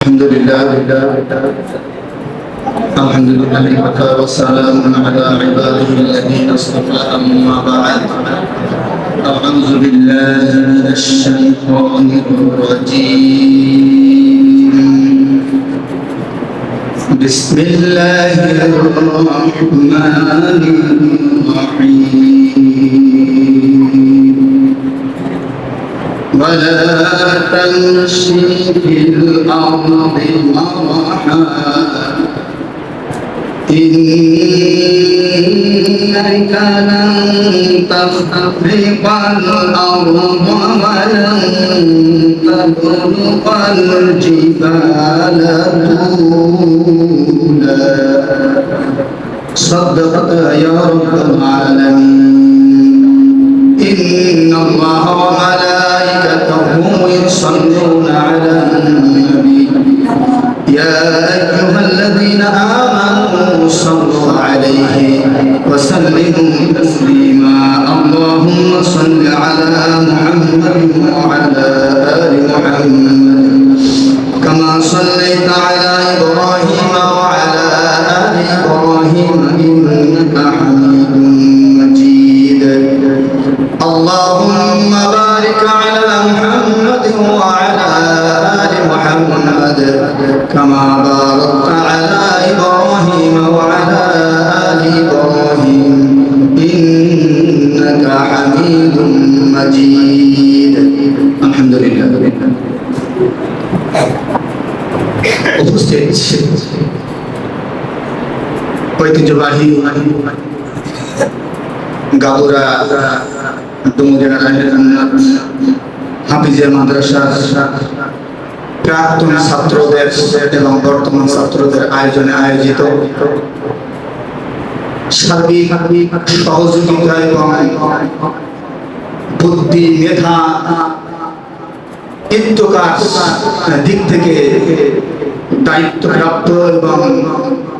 الحمد لله الحمد لله وكفى والسلام على عباده الذين اصطفى أما بعد. أعوذ بالله من الشيطان الرجيم. بسم الله الرحمن الرحيم. ولا تمشي في الأرض مرحا إنك لن تخرق الأرض ولن تبلغ الجبال طولا صدقت يا رب العالمين إن ঐতিহ্যবাহী গাবুরা প্রাক্তন ছাত্রদের এবং বর্তমান ছাত্রদের আয়োজনে আয়োজিত সহযোগিতা এবং বুদ্ধি, মেধা দিক থেকে দায়িত্বপ্রাপ্ত এবং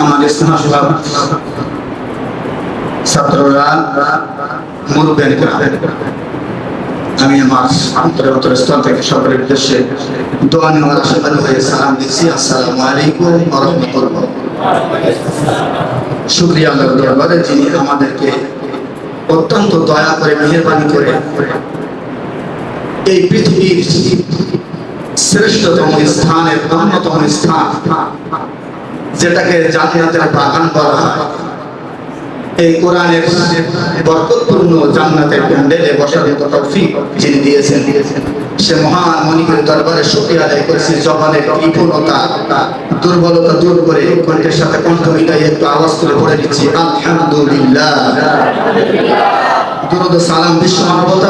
আমার স্নেহ সভা ছাত্ররা মুরব্বেন আমি আমার অন্তরের অন্তরস্থল থেকে সকলের উদ্দেশ্যে দোয়া নেওয়ার আশীর্বাদ হয়ে সালাম দিচ্ছি। আসসালামু আলাইকুম রাহমাতুল্লাহ। শুকরিয়া আল্লাহর দরবারে যিনি আমাদেরকে অত্যন্ত দয়া করে, মেহেরবানি করে এই পৃথিবীর শ্রেষ্ঠতম স্থানের অন্যতম স্থান যেটাকে জান্নাতের বাগান বলা হয়। এই কোরআনের বরকতপূর্ণ জান্নাতের প্যান্ডেলে বসার মতো তৌফিক যিনি দিয়েছেন, সে মহান মনিকের দরবারে শুকরিয়া আদায় করেছি। জবানের কৃপণতা দুর্বলতা দূর করে কণ্ঠের সাথে কণ্ঠ মিলাই একটু আওয়াজ করে পড়ে দিচ্ছি, আলহামদুলিল্লাহ। দুরুদ সালাম বিশ্ব মানবতার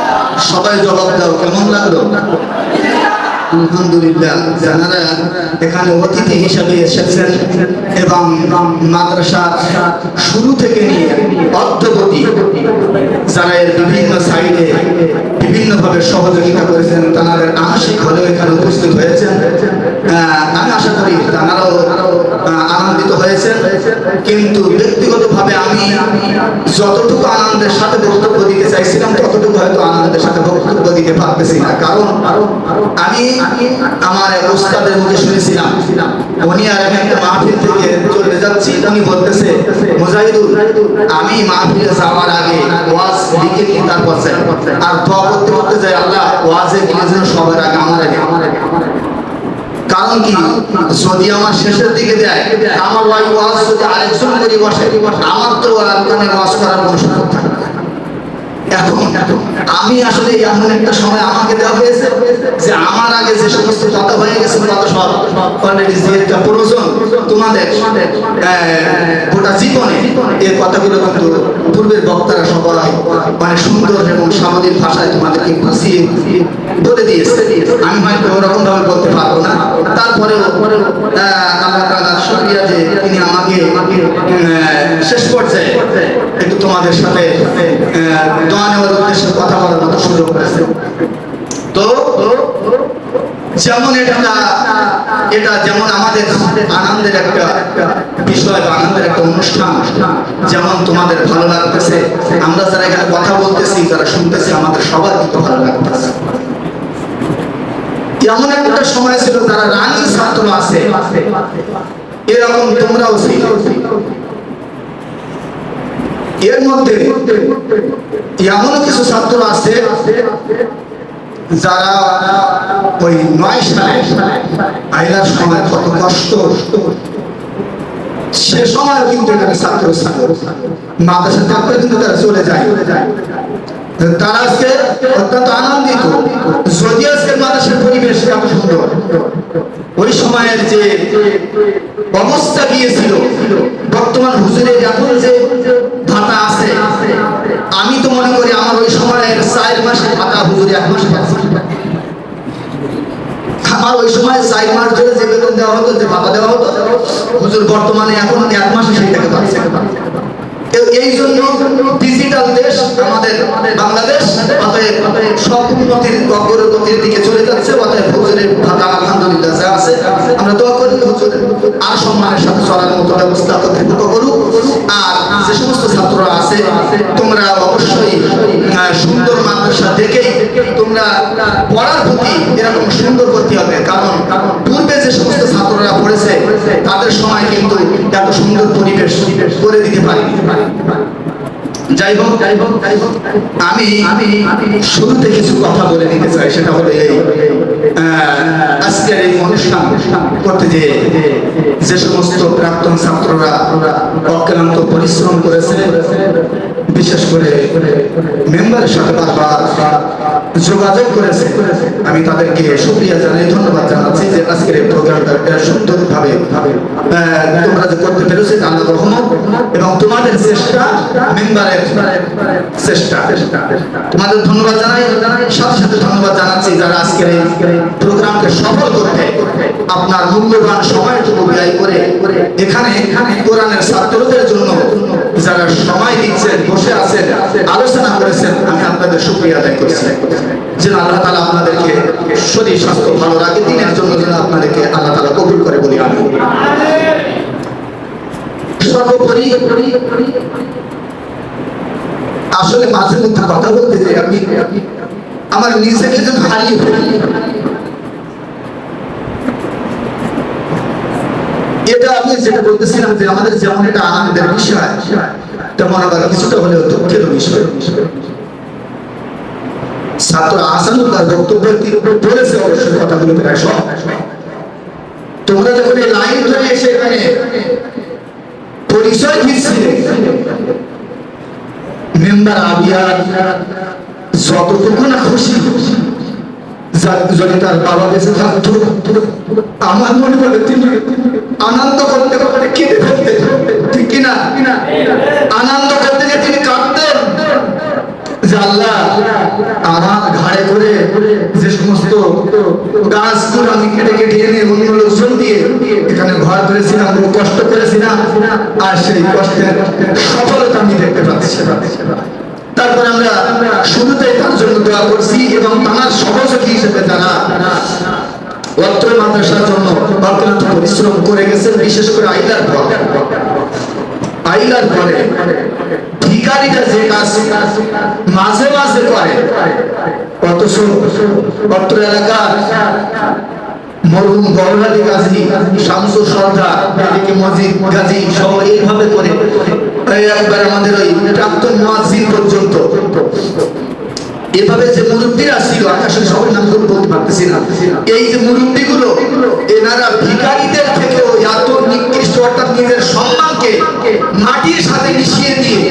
সবাই জবাব দাও, কেমন লাগল? এখানে অতিথি হিসাবে এসেছেন এবং শুরু যারা বিভিন্ন বিভিন্নভাবে সহযোগিতা করেছেন উপস্থিত হয়েছেন। আমি আশা করি তারাও আনন্দিত হয়েছেন। কিন্তু ব্যক্তিগতভাবে আমি যতটুকু আনন্দের সাথে বক্তব্য দিতে চাইছিলাম ততটুকু হয়তো আনন্দের সাথে বক্তব্য দিতে পারতেছি না। কারণ আমি আমার এক ওস্তাদের মুখে শুনেছিলাম, উনি আর আমি একটা মাহফিল থেকে চলে যাচ্ছি, উনি বলতেছে, মুজাহিদুল, আমি মাহফিলে যাওয়ার আগে ওয়াজ লিখে নিয়ে তারপর আর দোয়া করতে করতে যাই আল্লাহ, ওয়াজে গিয়ে যেন সবার আগে আমার আগে আমার আগে কারণ কি? যদি আমার শেষের দিকে দেয়, আমার ওয়াজ যদি আরেকজন করে বসে, আমার তো আর ওয়াজ করার কোনো সুযোগ থাকবে না। আমি আসলে এমন একটা সময় আমাকে দেওয়া হয়েছে যে আমার আগে যে সমস্ত কথা হয়ে গেছে তত সব অলরেডি যে একটা প্রয়োজন তোমাদের গোটা জীবনে। এই কথাগুলো কিন্তু পূর্বের বক্তারা সবাই মানে সুন্দর এবং সামাজিক ভাষায় তোমাদেরকে গুছিয়ে বলে দিয়েছে। আমি হয়তো ওরকম ভাবে বলতে পারব না। তারপরেও আল্লাহ তাআলা শুকরিয়া যে তিনি আমাকে শেষ পর্যায়ে একটু তোমাদের সাথে দোয়া নেওয়ার উদ্দেশ্যে কথা বলার মতো সুযোগ করেছে তো, যেমন এটা এটা যেমন আমাদের আনন্দের একটা বিষয় বা আনন্দের একটা অনুষ্ঠান, যেমন তোমাদের ভালো লাগতেছে, আমরা যারা এখানে কথা বলতেছি, যারা শুনতেছি, আমাদের সবার কিন্তু ভালো লাগতেছে। এমন একটা সময় ছিল যারা রানী ছাত্র আছে, এরকম তোমরাও ছিল। এর মধ্যে এমন কিছু ছাত্র আছে যারা ওই নয় সালে আইলার সময় কত কষ্ট। সে সময় কিন্তু এখানে ছাত্র মাদ্রাসা করে কিন্তু তারা চলে যায়। তারা আজকে অত্যন্ত আনন্দিত। যদি আজকে মাদ্রাসার পরিবেশ এত সুন্দর, ওই সময়ের যে অবস্থা গিয়েছিল, বর্তমান হুজুরের এখন যে ভাতা আছে আমি তো মনে করি আমার ওই সময়ের চার মাসের বর্তমানে এখন এক মাসে পাচ্ছে এই জন্য ডিজিটাল দেশ আমাদের বাংলাদেশ সব উন্নতির অগ্রগতির দিকে চলে যাচ্ছে আমরা দোয়া করি আর সম্মানের সাথে চলার মতো ব্যবস্থা করুক আর যে সমস্ত ছাত্ররা আছে তোমরা অবশ্যই আহ, সুন্দর মাদ্রাসা দেখেই তোমরা পড়ার এরকম সুন্দর করতে হবে। কারণ পূর্বে যে সমস্ত ছাত্ররা পড়েছে, তাদের সময় কিন্তু এত সুন্দর পরিবেশ করে দিতে পারি যাই হোক যাই হোক যাই হোক আমি আমি শুরুতে কিছু কথা বলে নিতে চাই, সেটা হলো এই আজকের এই অনুষ্ঠান করতে যে যে সমস্ত প্রাক্তন ছাত্ররা অক্লান্ত পরিশ্রম করেছে, বিশেষ করে মেম্বারের সাথে বারবার যোগাযোগ করেছে। আমি তাদেরকে সুক্রিয়া জানাই ধন্যবাদ জানাচ্ছি যে আজকের এই প্রোগ্রামটা এত সুন্দরভাবে আহ, তোমরা যে করতে পেরেছ এটা আল্লাহর রহমত। এবং তোমাদের চেষ্টা মেম্বারের চেষ্টা। তোমাদের ধন্যবাদ জানাই সাথে সাথে ধন্যবাদ জানাচ্ছি যারা আজকের এই প্রোগ্রামকে সফল করতে আপনার মূল্যবান সময়টুকু ব্যয় করে এখানে কোরআনের ছাত্রদের জন্য যারা সময় দিচ্ছেন, বসে আছেন, আলোচনা করেছেন, আমি আপনাদের সুক্রিয়া আদায় করছি। যেন আল্লাহ তালা আপনাদেরকে শরীর স্বাস্থ্য ভালো রাখে, দিনের জন্য যেন আপনাদেরকে আল্লাহ তালা কবুল করে বলি আমি সর্বোপরি, আসলে মাঝে মধ্যে কথা বলতে যে আমি আমার নিজেকে যেন হারিয়ে ফেলি যেটা বলতেছিলাম যে আমাদের যেমন এটা আনন্দের বিষয় তেমন আবার কিছুটা হলেও দুঃখের বিষয়। ছাত্র আসানুল্লাহ বক্তব্য বলেছে অবশ্যই কথাগুলো প্রায় সব। তোমরা যখন এই লাইন ধরে এসে এখানে পরিচয় মেম্বার যতটুকু না খুশি যদি তার বাবা বেঁচে থাকতো, আমার মনে হয় তিনি আনন্দ করতে করতে কেঁদে ফেলতেন ঠিক কিনা আনন্দ করতে যে তিনি কাঁদতেন আমার ঘাড়ে করে যে সমস্ত গাছগুলো আমি কেটে কেটে এনে অন্য লোকজন দিয়ে এখানে ঘর করেছিলাম, বহু কষ্ট করেছিলাম, আর সেই কষ্টের সফলতা আমি দেখতে পাচ্ছি। তারপর আমরা শুরুতে তার জন্য দোয়া করছি এবং তার সহযোগী হিসেবে যারা অত্র মাদ্রাসার জন্য অক্লান্ত পরিশ্রম করে গেছেন, বিশেষ করে আইলার পর। আইলার পরে ভিকারিটা যে কাজ মাঝে মাঝে করে, অথচ অত্র এলাকার মরহুম গৌরালী গাজী, শামসুর সর্দার, এদিকে মজিদ গাজী সহ এইভাবে করে একবার আমাদের ওই প্রাক্তন মুয়াজ্জিন পর্যন্ত এভাবে যে মুরব্বীরা ছিল আমি আসলে সবার নামগুলো বলতে পারতেছি না। এই যে মুরব্বীগুলো, এনারা ভিখারিদের থেকেও এত নিকৃষ্ট, অর্থাৎ নিজের সম্মানকে মাটির সাথে মিশিয়ে দিয়ে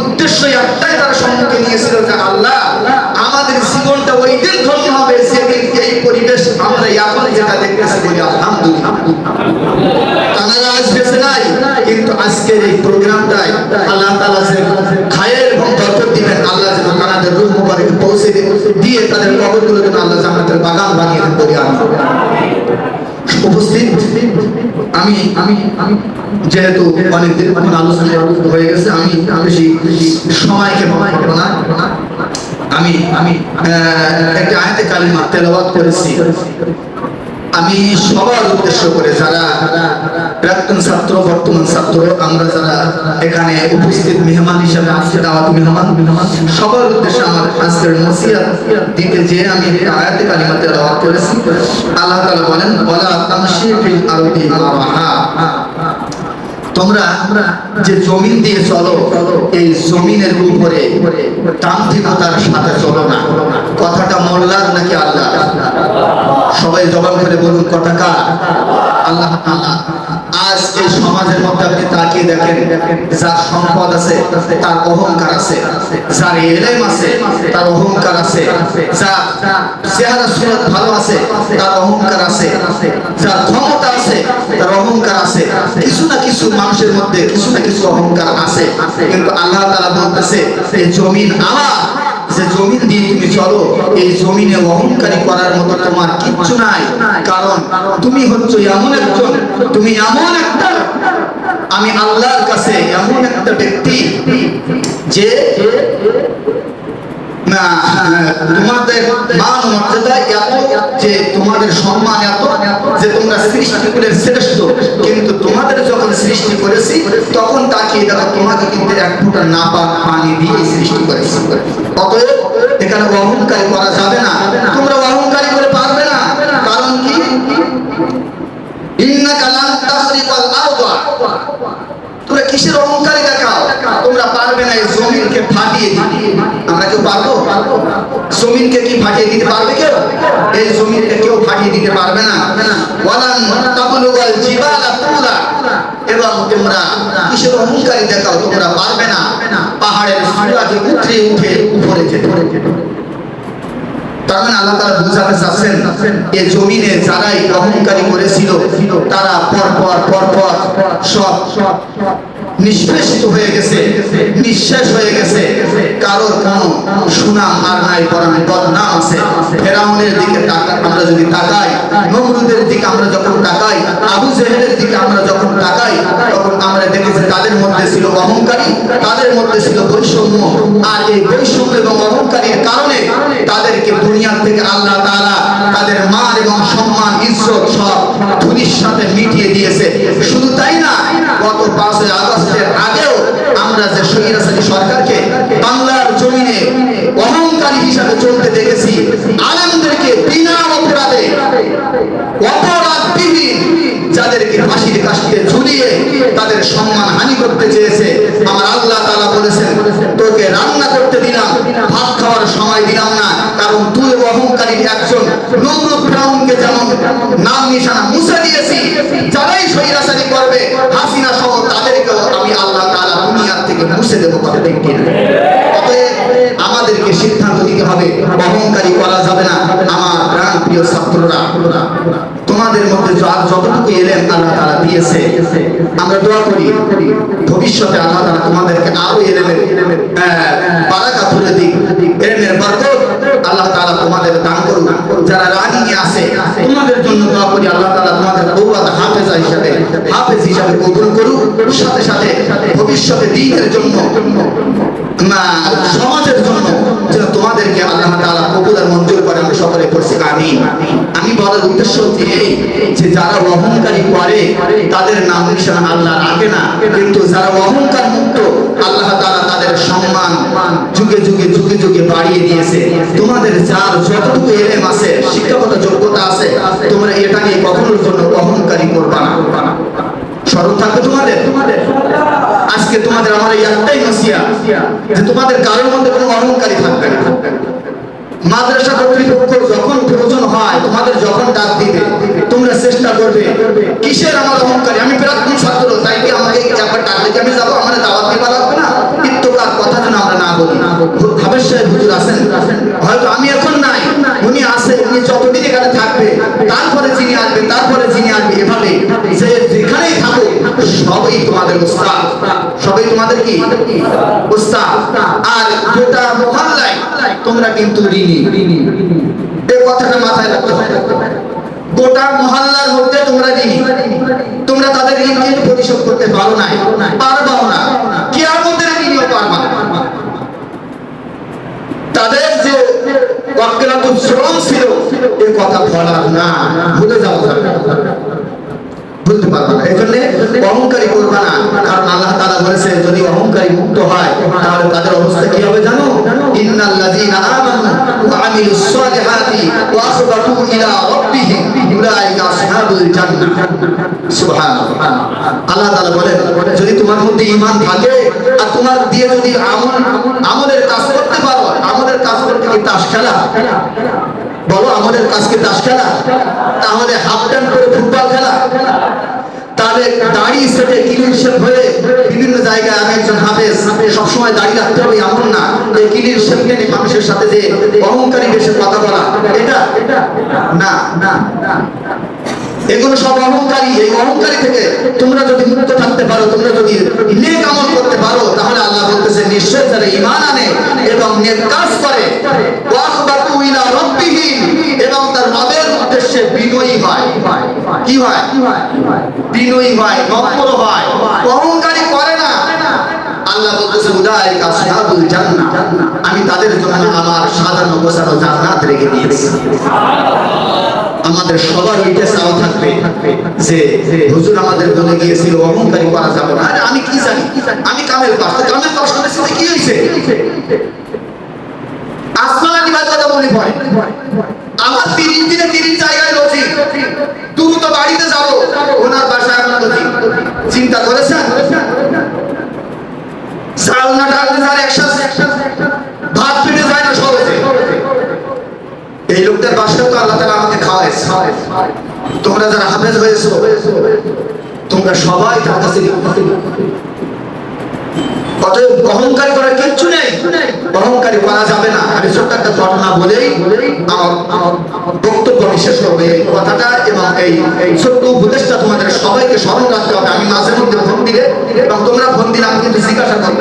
উদ্দেশ্য একটাই তারা সম্মুখে নিয়েছিল যে, আল্লাহ, আমাদের জীবনটা ওই দিন ধন্য হবে সেদিন এই পরিবেশ আমরা এখন যেটা দেখতেছি বলি আলহামদুলিল্লাহ তারা আজ বেঁচে নাই কিন্তু আজকের এই প্রোগ্রামটাই আল্লাহ তাআলা যে খায়ের এবং বরকত দিবেন আল্লাহ যেন তাদের রূহ মুবারক পৌঁছে দিয়ে তাদের কবরগুলো যেন আল্লাহ জান্নাতের বাগান বানিয়ে দেন বলি আমি উপস্থিত আমি আমি আমি যেহেতু অনেক অনেক আলোচনা হয়ে গেছে, আমি বেশি সময়কে ভয় না। আমি আমি একটা আয়াতে কালিমা তেলাওয়াত করেছি। আমি সবার উদ্দেশ্য করে যারা প্রাক্তন ছাত্র, বর্তমান ছাত্র, আমরা যারা এখানে উপস্থিত মেহমান হিসেবে আসছে দাওয়াত মেহমান, সবার উদ্দেশ্যে আমার আজকের নসিহত দিতে যে আমি আয়াতে কালিমাতে রাওয়াত করেছি, আল্লাহ তাআলা বলেন, ওয়ালা তামশি ফিল আরদি মারাহা। তোমরা যে জমিন দিয়ে চলো, এই জমিনের উপরে তান্ত্রিকতার সাথে চলো না। কথাটা মোল্লার নাকি আল্লাহ সবাই জবান করে বলুন, কথা কার? আল্লাহ আজ এই সমাজের মধ্যে আপনি তাকিয়ে দেখেন, যার সম্পদ আছে, তার অহংকার আছে, যার এলেম আছে, তার অহংকার আছে, যার চেহারা সুরত ভালো আছে, তার অহংকার আছে, যার ক্ষমতা আছে, তার অহংকার আছে। কিছু না কিছু মানুষের মধ্যে কিছু না কিছু অহংকার আছে। কিন্তু আল্লাহ তাআলা বলতেছে, এই জমিন আমার যে জমিন দিয়ে তুমি চলো, এই জমিনে অহংকারী করার মতো তোমার কিচ্ছু নাই। কারণ তুমি হচ্ছে এমন একজন, তুমি এমন একটা, আমি আল্লাহর কাছে এমন একটা ব্যক্তি যে না, তোমাদের মান মর্যাদা এত যে তোমাদের সম্মান এত যে তোমরা সৃষ্টিকুলের শ্রেষ্ঠ। কিন্তু তোমাদের যখন সৃষ্টি করেছি, তখন তাকিয়ে দেখো, তোমাকে কিন্তু এক ফোঁটা না পানি দিয়ে সৃষ্টি করেছি। অতএব এখানে অহংকারী করা যাবে না। তোমরা অহংকারী করে পারবে না। কারণ কি? ইন্নাকা লান তাসরিকাল আরদা। তোমরা কিসের অহংকারী দেখাও? তোমরা পারবে না এই জমিনকে ফাটিয়ে দিতে। আমরা কেউ পারব? জমিনকে কি ফাটিয়ে দিতে পারবে কেউ? এই জমিনকে কেউ ফাটিয়ে দিতে পারবে না। এবং তোমরা কিসের অহংকারী দেখাও? তোমরা পারবে না। পাহাড়ের উঠে উঠে উপরে যেতে। তার মানে আল্লাহ বুঝাতে চাচ্ছেন এই জমিনে যারাই অহংকারী করেছিল, তারা পর পর পর পর সব নিষ্পেষিত হয়ে গেছে নিঃশ্বাস হয়ে গেছে। কারোর কোনো সুনাম আর নাই বরং বদনাম আছে। ফেরাউনের দিকে আমরা যদি তাকাই, নমরুদের দিকে আমরা যখন তাকাই, আবু জেহেলের দিকে আমরা যখন তাকাই, তখন আমরা দেখেছি তাদের মধ্যে ছিল অহংকারী, তাদের মধ্যে ছিল বৈষম্য। আর এই বৈষম্য এবং অহংকারীর কারণে তাদেরকে দুনিয়ার থেকে আল্লাহ তাআলা তাদের মান এবং সম্মান, ইজ্জত সব ধুলির সাথে মিটিয়ে দিয়েছে। শুধু তাই না, গত পাঁচই আগস্টের আগেও আমরা যে স্বৈরাচারী সরকারকে বাংলার জমিনে অহংকারী হিসাবে চলতে দেখেছি, আলেমদেরকে বিনা অপরাধে অপরাধবিহীন যাদেরকে ফাঁসির কাশিতে ঝুলিয়ে তাদের সম্মান হানি করতে চেয়েছে, আমার আল্লাহ তাআলা বলেছেন, তোকে রান্না করতে দিলাম, ভাত খাওয়ার সময় দিলাম না কারণ তুই অহংকারী একজন নমরুদ ফেরাউনকে যেমন নাম, নিশানা মুছে দিয়েছি, যারাই স্বৈরাচারী করবে, হাসিনা সহ তাদেরকেও আমি আল্লাহ তাআলা দুনিয়ার থেকে মুছে দেবো কথা ঠিক আমাদেরকে সিদ্ধান্ত নিতে হবে অহংকারী করা যাবে না। আমার প্রাণ প্রিয় ছাত্ররা, তোমাদের মধ্যে যতটুকু এলেন আল্লাহ তাআলা দিয়েছে, আমরা দোয়া করি, ভবিষ্যতে আল্লাহ তাআলা তোমাদেরকে আরও এলেমের বারাকা তুলে দিক। এলেমের বরকত আল্লাহ তাআলা তোমাদের দান যারা রানিং আছে, তোমাদের জন্য দোয়া করি, আল্লাহ তাআলা তোমাদের বৌবাদ হাফেজা হিসাবে, হাফেজ হিসাবে কবুল করুক। সাথে সাথে ভবিষ্যতে দিনের জন্য সমাজের জন্য যেন তোমাদেরকে আল্লাহ তাআলা কবুল আর মঞ্জুর করে আমরা সকলে পড়ছি, আমিন। আমি বলার উদ্দেশ্য হচ্ছে এই যে যারা অহংকারী করে, তাদের নাম নিশানা আল্লাহ রাখে না, কিন্তু যারা অহংকার মুক্ত আল্লাহ তাআলা তাদের যুগে যুগে যুগে যুগে বাড়িয়ে দিয়েছে। তোমাদের যার যতটুকু এলেম আছে, শিক্ষাগত যোগ্যতা আছে, তোমরা এটা নিয়ে কখনোর জন্য অহংকারী করবা না। স্মরণ থাকবে তোমাদের? আজকে তোমাদের আমার এই একটাই নসিয়া যে তোমাদের কারোর মধ্যে কোনো অহংকারী থাকবে না। মাদ্রাসা কর্তৃপক্ষ যখন প্রয়োজন হয়, তোমাদের যখন ডাক দিবে, তোমরা চেষ্টা করবে, কিসের আমার অহংকারী? আমি প্রাক্তন ছাত্র, তাই কি আমাকে একবার ডাকলে কি আমি যাব? আমার দাওয়াত দিবা লাগবে না? হাবের সাহেব হুজুর আছেন। হয়তো আমি এখন নাই, উনি আছে, উনি যতদিন এখানে থাকবে, তারপরে যিনি আসবে, তারপরে যিনি আসবে, এভাবে যে যেখানেই থাকো সবই তোমাদের উস্তাদ। সবই তোমাদের কি? উস্তাদ। আর গোটা মহল্লায় তোমরা কিন্তু ঋণী। এই কথাটা মাথায় রাখতে গোটা মহল্লার মধ্যে তোমরা ঋণ কিন্তু পরিশোধ করতে পারো না পারবাও না কি আর মধ্যে ঋণীও পারবা না। তাদের যে অজ্ঞাত শ্রম ছিল অহংকারী করবা না। কারণ আল্লাহ তাআলা বলেছে, যদি অহংকারী মুক্ত হয়, তাহলে তাদের অবস্থা কি হবে জানো? যদি তোমার মধ্যে ঈমান থাকে, আর তোমার দিয়ে যদি আমল আমলের কাজ করতে পারো, আমলের কাজ করতে তাস খেলা? বলো, আমাদের কাজকে তাস খেলা? তাহলে হাফ টাইম করে ফুটবল খেলা। তাহলে দাড়ি সেটে ক্লিন হয়ে বিভিন্ন জায়গায় আমি একজন হাফেজ সবসময় দাড়ি রাখতে হবে, এমন না এই নিয়ে মানুষের সাথে যে অহংকারী বেশি কথা বলা। এটা না না এগুলো সব অহংকারী। এই অহংকারী থেকে তোমরা যদি মুক্ত থাকতে পারো, তোমরা যদি নেক আমল করতে পারো, তাহলে আল্লাহ বলতেছে নিশ্চয় ঈমান আনে এবং নেক কাজ করে। ইলা এবং তার রবের উদ্দেশ্যে বিনয়ী হয়। কি হয়? বিনয়ী হয়, নম্র হয়, অহংকারী করে না। আমি তাদের জন্য আমার সাজানো গোছানো জান্নাত রেখে দিয়েছি। আমাদের সবার ওইটা চাওয়া থাকবে যে, হুজুর আমাদের বলে গিয়েছিল, অহংকারী করা যাবে না। আরে আমি কি জানি? আমি কামেল পাস তো কামেল পাস কি হয়েছে? মনে পড়ে। আমার তিরিশ দিনে তিরিশ জায়গায় রোজি দ্রুত বাড়িতে যাব। ওনার বাসায় আমার চিন্তা করেছেন? চাল না না একসাথে ভাত পেটে যায় না সহজে। এই লোকটার বাসায় তো আল্লাহ তাআলা আমাকে খাওয়াইছে। তোমরা যারা হাফেজ হয়েছো, তোমরা সবাই তার কাছে অতএব অহংকার করার কিচ্ছু নেই। অহংকারী করা যাবে না। আমি ছোট্ট একটা ঘটনা বলেই আমার বক্তব্য আমি এই কথাটা এবং এই ছোট্ট উপদেশটা তোমাদের সবাইকে স্মরণ রাখতে হবে। আমি মাঝে মধ্যে ফোন দিলে এবং তোমরা ফোন দিলে আমি কিন্তু জিজ্ঞাসা করব।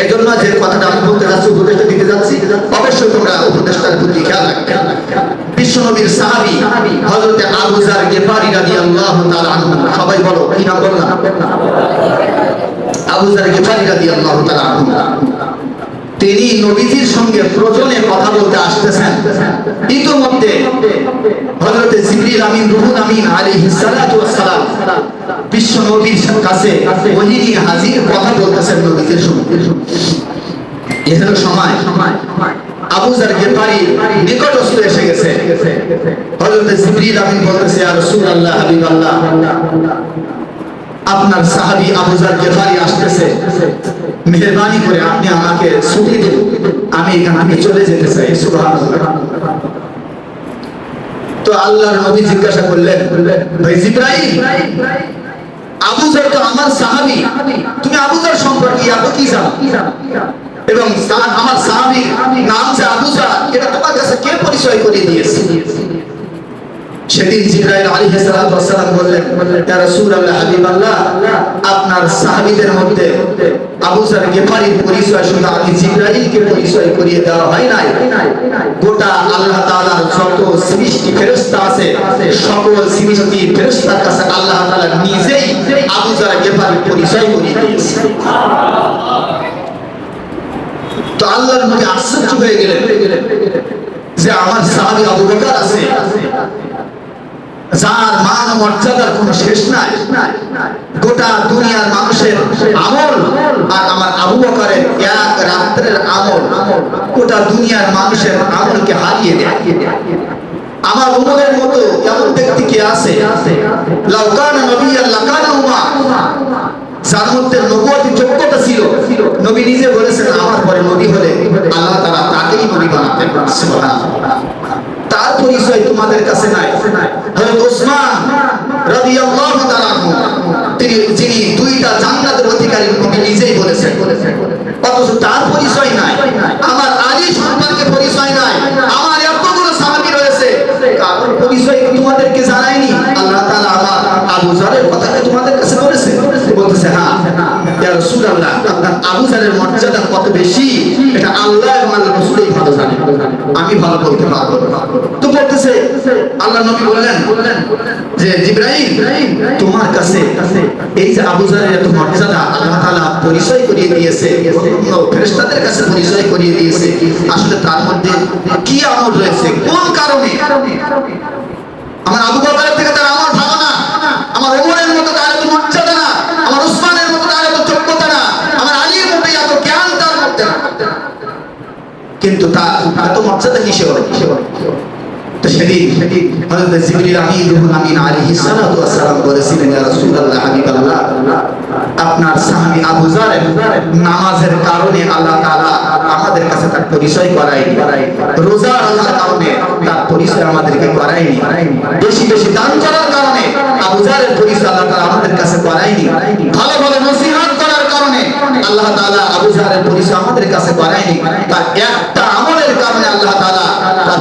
এই জন্য যে কথাটা আমি বলতে যাচ্ছি, উপদেশটা দিতে যাচ্ছি, অবশ্যই তোমরা উপদেশটার প্রতি খেয়াল রাখবে। বিশ্বনবীর সাহাবী আবু আনহু, সবাই বলো, কি আবু আনহু। তিনি নবীজির সঙ্গে প্রজনে কথা বলতে আসতেছেন। ইতোমধ্যে হযরতে জিবরিল আমিন, রুহুল আমিন আলাইহিস সালাতু বিশ্ব নবীর কাছে ওহী নিয়ে হাজির কথা বলতেছেন এখানে সময়। জার গেফারি নিকটস্থ এসে গেছে। হযরত জিবরিল রাসূলুল্লাহ আপনার সাহাবী আবু জার গেফারি আসতেছে। মেহেরবানি করে আপনি আমাকে ছুটি দিন। আমি এখান থেকে চলে যেতে চাই। সুবহানাল্লাহ। তো আল্লাহর নবী জিজ্ঞাসা করলেন, ভাই জিব্রাইল আবু জার তো আমার সাহাবি। তুমি আবু সম্পর্কে আবু কি জানো? এবং আমার সাহাবি নাম যে আবু এটা তোমার কাছে কে পরিচয় করে দিয়েছে? সেদিন জিব্রাইল আলাইহিস সালাতু ওয়াস সালাম বললেন, ইয়া রাসূলুল্লাহ, হাবিবাল্লাহ, আপনার সাহাবীদের মধ্যে আবু জার গিফারির পরিচয় শুধু আমি জিব্রাইলকে পরিচয় করিয়ে দেওয়া হয় নাই। গোটা আল্লাহ তাআলার যত সৃষ্টি ফেরেশতা আছে, সকল সৃষ্টি ফেরেশতার কাছে আল্লাহ তাআলা নিজেই আবু জার গিফারির পরিচয় করিয়ে দিয়েছে। তো আল্লাহর নবী আশ্চর্য হয়ে গেলেন যে আমার সাহাবী আবু বকর আছে। যার মান মর্যাদার কোনো শেষ নাই। গোটা দুনিয়ার মানুষের আমল আর আমার আবু বকরের এক রাত্রের আমল গোটা দুনিয়ার মানুষের আমলকে হারিয়ে দেয়। আমার উমরের মতো এমন ব্যক্তি কে আছে? লাউকানা আর লাকানা উমা। যার মধ্যে নবুয়তি যোগ্যতা ছিল, নবী নিজে বলেছেন, আমার পরে নবী হলে আল্লাহ তাআলা তাকেই নবী বানাতেন তার পরিচয় তোমাদের কাছে নাই। হযরত ওসমান রাদিয়াল্লাহু তাআলা তিনি, যিনি দুইটা জান্নাতের অধিকারী নবী নিজেই বলেছেন অথচ তার পরিচয় নাই আমার আলী সম্পর্কে পরিচয় নাই আমার এতগুলো সাহাবী রয়েছে কারোর পরিচয় কি তোমাদেরকে জানায়নি আল্লাহ তাআলা আমার আবু জারের কথাকে তোমাদের কাছে বলেছে বলতেছে হ্যাঁ ইয়া রাসূলুল্লাহ আপনার আবু জারের মর্যাদা কত বেশি এটা আল্লাহ এবং আল্লাহ রাসূলই ভালো জানে আমি ভালো বলতে পারব না। তো বলতেছে আল্লাহ নবী বললেন যে জিব্রাইল তোমার কাছে এই যে আবু জারের এত মর্যাদা আল্লাহ তাআলা পরিচয় করিয়ে দিয়েছে অন্য ফেরেশতাদের কাছে পরিচয় করিয়ে দিয়েছে। আসলে তার মধ্যে কি আমল রয়েছে? কোন কারণে? আমার আবু বকরের থেকে তার আমল ভালো না। আমার ওমরের মতো তার এত মর্যাদা না। আমার উসমানের মতো তার এত যোগ্যতা না। আমার আলীর মতো এত জ্ঞান তার মধ্যে না। কিন্তু তার এত মর্যাদা কিসে হয় কিসে হয় তো সেদিন হযরত জিবরিল আমিন রুহুল আমিন আলাইহিস সালাতু ওয়াস সালাম বলেছিলেন, ইয়া রাসূলুল্লাহ, হাবিবাল্লাহ, আপনার সাহাবী আবু জারের নামাজের কারণে আল্লাহ তাআলা আমাদের কাছে তার পরিচয় করায়নি। রোজা রাখার কারণে তার পরিচয় আমাদেরকে করায়নি। বেশি বেশি দান করার কারণে আবু জারের পরিচয় আল্লাহ তাআলা আমাদের কাছে করায়নি। ভালো ভালো নসিহত করার কারণে আল্লাহ তাআলা আবু জারের পরিচয় আমাদের কাছে করায়নি। তার একটা আমলের কারণে আল্লাহ তাআলা তার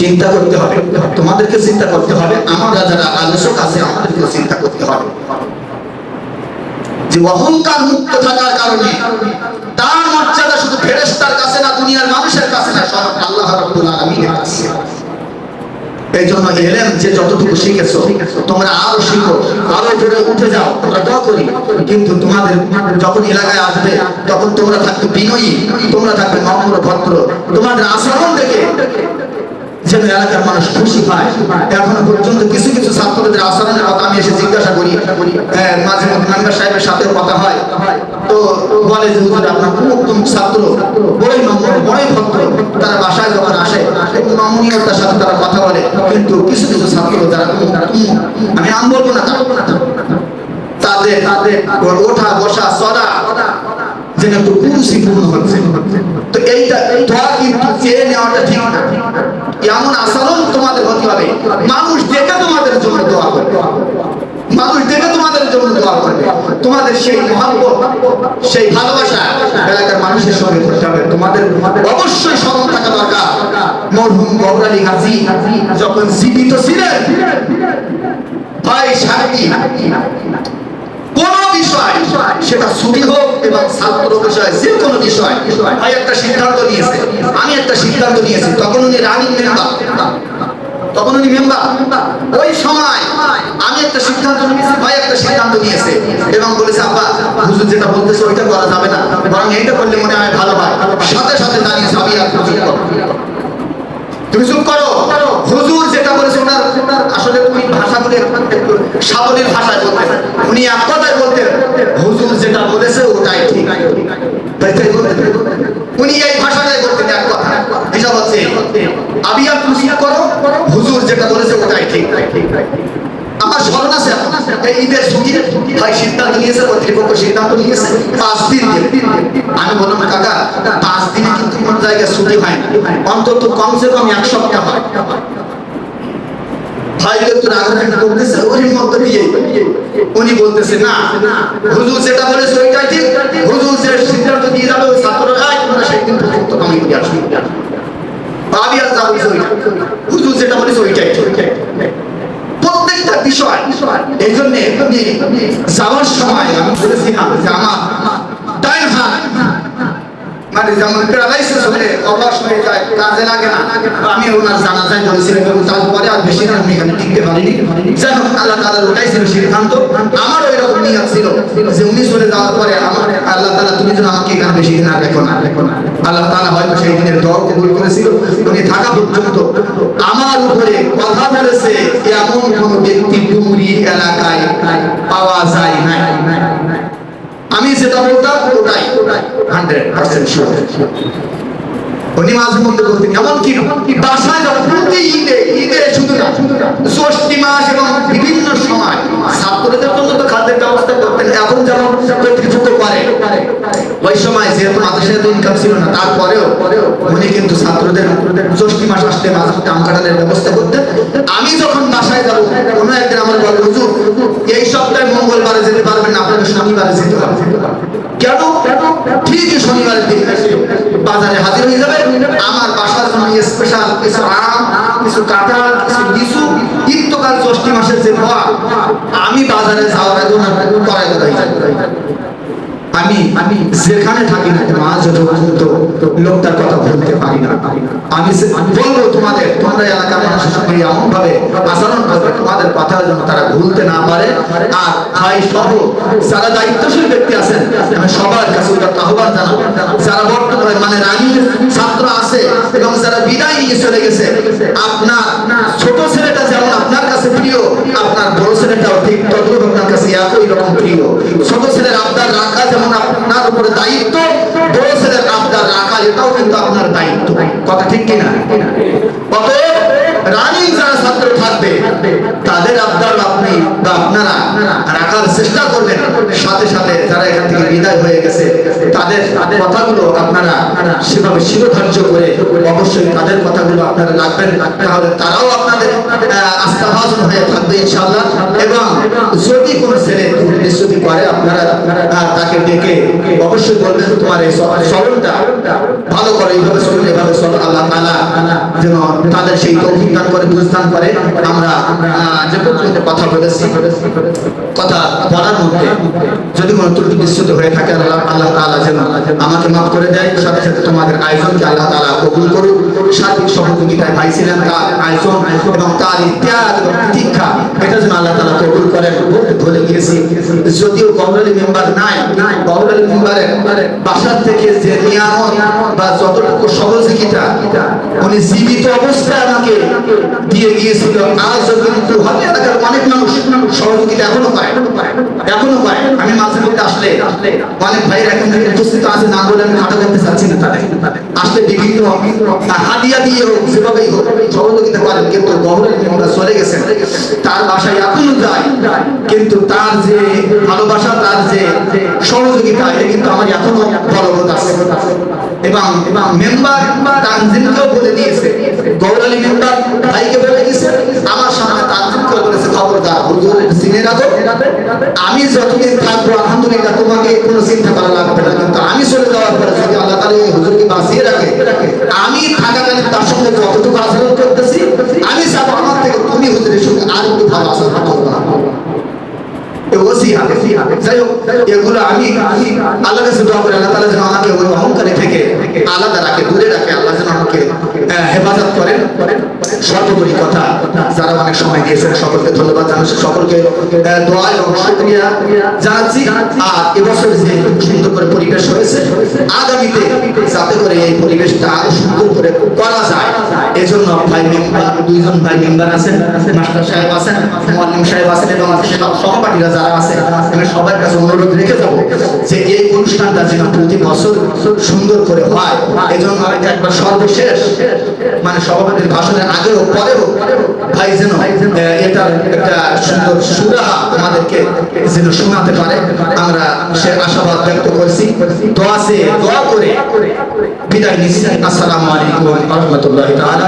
চিন্তা করতে হবে। তোমাদেরকে চিন্তা করতে হবে। আমরা যারা আলোচক আছে, আমাদেরকেও চিন্তা করতে হবে। যে অহংকার মুক্ত থাকার কারণে তার মর্যাদা শুধু ফেরেশতার কাছে না, দুনিয়ার মানুষের কাছে না, সব আল্লাহ রাব্বুল আলামিনের কাছে। এই জন্য এলেম যে যতটুকু শিখেছো, তোমরা আরও শিখো, আরও জোরে উঠে যাও, তোমরা করি। কিন্তু তোমাদের যখন এলাকায় আসবে, তখন তোমরা থাকবে বিনয়ী, তোমরা থাকবে নম্র ভদ্র। তোমাদের আচরণ দেখে যেন এলাকার মানুষ খুশি পায় এখনও পর্যন্ত কিছু কিছু ছাত্রদের আচরণের কথা আমি এসে জিজ্ঞাসা করি। হ্যাঁ, মাঝে মধ্যে মেম্বার সাহেবের সাথে কথা হয়। তো বলে যে হুজুর আপনার খুব উত্তম ছাত্র বড়ই নম্র বড়ই ভদ্র। তারা বাসায় যখন আসে নমনীয়তার সাথে তারা কথা বলে। কিন্তু কিছু কিছু ছাত্র যারা আমি নাম বলব না তাদের তাদের ওঠা বসা চলা যেন একটু কুরুচিপূর্ণ হচ্ছে। তো এইটা ধরা কিন্তু চেয়ে নেওয়াটা ঠিক না। এমন আচরণ তোমাদের হতে হবে। মানুষ দেখে তোমাদের জন্য দোয়া করবে। মানুষ দেখে তোমাদের জন্য দোয়া করবে। তোমাদের সেই মহাব্বত, সেই ভালোবাসা এলাকার মানুষের সঙ্গে করতে হবে। তোমাদের অবশ্যই স্মরণ থাকা দরকার। মরহুম গৌরালী গাজী যখন জীবিত ছিলেন, ভাই কোন সেটা ছুটি হোক এবং ছাত্র বিষয় যে কোনো বিষয়, ভাই একটা সিদ্ধান্ত নিয়েছে, আমি একটা সিদ্ধান্ত নিয়েছি, তখন উনি রানিং মেম্বার তখন উনি মেম্বার ওই সময় আমি একটা সিদ্ধান্ত নিয়েছি, ভাই একটা সিদ্ধান্ত নিয়েছে, এবং বলেছে, আব্বা, হুজুর যেটা বলতেছে ওইটা করা যাবে না, বরং এইটা করলে মনে হয় ভালো হয়। সাথে সাথে দাঁড়িয়ে যাবি আর তুমি চুপ করো। হুজুর যেটা বলেছে, ওনার আসলে উনি ভাষাগুলো একটু সাবলীল ভাষায় বলতেন। এক কথায় বলতেন, হুজুর যেটা বলেছে ওটাই ঠিক। উনি এই ভাষাটাই বলতেন এক কথা। হিসাব হচ্ছে আবিয়া চুপ করো, হুজুর যেটা বলেছে ওটাই ঠিক। আমার স্মরণ আছে। এই ঈদের ভাই সিদ্ধান্ত নিয়েছে, কর্তৃপক্ষ সিদ্ধান্ত নিয়েছে, পাঁচ দিন আমি বললাম, কাকা, পাঁচ দিনে কিন্তু কোন জায়গায় ছুটি হয় না। অন্তত কমসে কম এক সপ্তাহ হয়। ভাই একটু রাগারাগি করতেছে ওর মধ্যে দিয়ে উনি বলতেছে, না হুজুর যেটা বলেছে ওইটাই ঠিক। হুজুর যে সিদ্ধান্ত দিয়ে যাবে, ওই ছাত্ররা তোমরা সেই দিন পর্যন্ত কামাই করে আসবে। ভাবি আর যা বলছে যেটা বলেছে ওইটাই প্রত্যেকটা বিষয়, এই জন্য যাওয়ার সময় আমি বলেছিলাম যে আমার ডাইন হাত মানে যেমন প্যারালাইসিস হলে অবশ হয়ে যায়, কাজে লাগে না। আমি ওনার জানাজায় বলেছিলাম এবং তারপরে আর বেশি আমি এখানে টিকতে পারিনি। যাই হোক, আল্লাহ তালার ওটাই ছিল সিদ্ধান্ত। আমার ওই রকম নিয়ত ছিল যে উনি চলে যাওয়ার পরে আমার আল্লাহ তালা তুমি যেন আমাকে এখানে বেশি দিন আর রেখো না। না আল্লাহ তালা হয়তো সেই দিনের দর কবুল করেছিল। উনি থাকা পর্যন্ত আমার উপরে কথা বলেছে, এমন কোন ব্যক্তি ডুমরি এলাকায় পাওয়া যায় নাই। আমি যেটা বলতাম ওটাই হান্ড্রেড পার্সেন্ট উনি মাঝে মধ্যে বলতেন এমনকি বাসায় যখন প্রতি ঈদে ঈদে শুধু না ষষ্ঠী মাস এবং বিভিন্ন সময় ছাত্রদের জন্য তো খাদ্যের ব্যবস্থা করতেন। এখন যেমন কর্তৃপক্ষ করে। ওই সময় যেহেতু মাদ্রাসায় তো ইনকাম ছিল না তারপরেও উনি কিন্তু ছাত্রদের ষষ্ঠী মাস আসলে মাঝে মধ্যে আম কাটানোর ব্যবস্থা করতেন। আমি যখন বাসায় যাব কোনো একদিন আমার বলে হুজুর এই সপ্তাহে মঙ্গলবারে যেতে পারবেন না আপনাকে শনিবারে যেতে হবে। কেন? ঠিকই আমি আমি যেখানে থাকি না পর্যন্ত লোকটার কথা পারি না। আমি বলব তোমাদের এলাকার মানুষের সঙ্গে এমন ভাবে আচরণ করবে, তোমাদের কথা যেন তারা ভুলতে না পারে। আর ভাই সহ যারা দায়িত্বশীল ব্যক্তি আছেন, আমি সবার কাছে ওটা আহ্বান জানাব। যারা বর্তমানে মানে ছাত্র আছে এবং যারা বিদায় নিয়ে চলে গেছে, আপনার ছোট ছেলেটা যেমন আপনার কাছে প্রিয়, আপনার বড় ছেলেটাও ঠিক তদ্রুপ আপনার কাছে একই রকম প্রিয়। ছোট ছেলের আবদার রাখা যেমন আপনার উপরে দায়িত্ব, বড় ছেলের আবদার রাখা, এটাও কিন্তু আপনার দায়িত্ব। কথা ঠিক কিনা? আপনারা রাখার চেষ্টা করবেন। সাথে সাথে যারা এখান থেকে বিদায় হয়ে গেছে, তাদের কথাগুলো আপনারা সেভাবে শিরোধার্য করে অবশ্যই তাদের কথাগুলো আপনারা রাখবেন। তাহলে তারাও আপনাদের আস্থাভাজন হয়ে থাকবে ইনশাআল্লাহ। এবং যদি কোনো ছেলে যদি করে, আপনারা তাকে ডেকে অবশ্যই বলবেন, তোমার এই চলনটা ভালো করে এইভাবে চলুন এভাবে চলো। আল্লাহ তাআলা যেন তাদের সেই তৌফিক দান করে, বুঝদান করে। আমরা যে কথা বলেছি কথা বলার মধ্যে যদি কোনো ত্রুটি বিচ্যুত হয়ে থাকে, আল্লাহ আল্লাহ তাআলা যেন আমাকে মাফ করে দেয়। সাথে সাথে তোমাদের আয়োজনকে আল্লাহ তাআলা কবুল করুক। সার্বিক সহযোগিতায় ভাই ছিলেন তার আয়োজন এবং তার এবং প্রতীক্ষা এটা যেন আল্লাহ তাআলা কবুল করেন। ভুলে গিয়েছি, যদিও কবরলি মেম্বার নাই কবরলি মেম্বারের বাসার থেকে যে নিয়ামত বা যতটুকু সহযোগিতা, উনি জীবিত অবস্থায় আমাকে দিয়ে গিয়েছিল। আজও কিন্তু হয়তো এলাকার অনেক মানুষ তার বাসায় এখনও যায় কিন্তু তার যে ভালোবাসা, তার যে সহযোগিতা, এটা কিন্তু আমার এখনও বলবৎ আছে। এবং মেম্বার তানজিমকেও বলে দিয়েছে, গৌরালী মেম্বার ভাইকে বলে দিয়েছে, আমার সামনে বলেছে আমি যতদিন থাকব, আলহামদুলিল্লাহ, তোমাকে কোনো চিন্তা করা লাগবে না। কিন্তু আমি চলে যাওয়ার পরে যদি আল্লাহ এই হুজুরকে বাঁচিয়ে রাখে, আমি থাকাকালীন তার সঙ্গে যতটুকু আচরণ করতেছি, আমি চাবো আমার থেকে তুমি হুজুরের সঙ্গে আর একটু ভালো আচরণ করব এগুলো আমি আল্লাহর কাছে দোয়া করি, আল্লাহ তাআলা যেন আমাকে ওই অহংকারে থেকে আলাদা রাখে দূরে রাখে আল্লাহ যেন আমাকে আহ, হেফাজত করেন সর্বোপরি কথা যারা অনেক সময় দিয়েছেন সকলকে ধন্যবাদ জানাচ্ছি। সকলকে দোয়া এবং শুকরিয়া জানাচ্ছি। আর এবছর যে সুন্দর করে পরিবেশ হয়েছে, আগামীতে যাতে করে এই পরিবেশটা আরও সুন্দর করে করা যায়। এজন্য ভাই মেম্বার, দুইজন ভাই মেম্বার আছেন, মাস্টার সাহেব আছেন, মোয়াল্লিম সাহেব আছেন এবং সব সহপাঠীরা যারা আছে আমি সবার কাছে অনুরোধ রেখে যাব যে এই অনুষ্ঠানটা যেন প্রতি বছর সুন্দর করে হয়। এজন্য আমি একবার সর্বশেষ মানে সভাপতির ভাষণের আগেও পরেও ভাই যেন এটা একটা সুন্দর সুরাহা আমাদেরকে যেন শোনাতে পারে। আমরা সে আশাবাদ ব্যক্ত করছি। দোয়া সে দোয়া করে বিদায় নিচ্ছি। আসসালামু আলাইকুম রাহমাতুল্লাহি তাআলা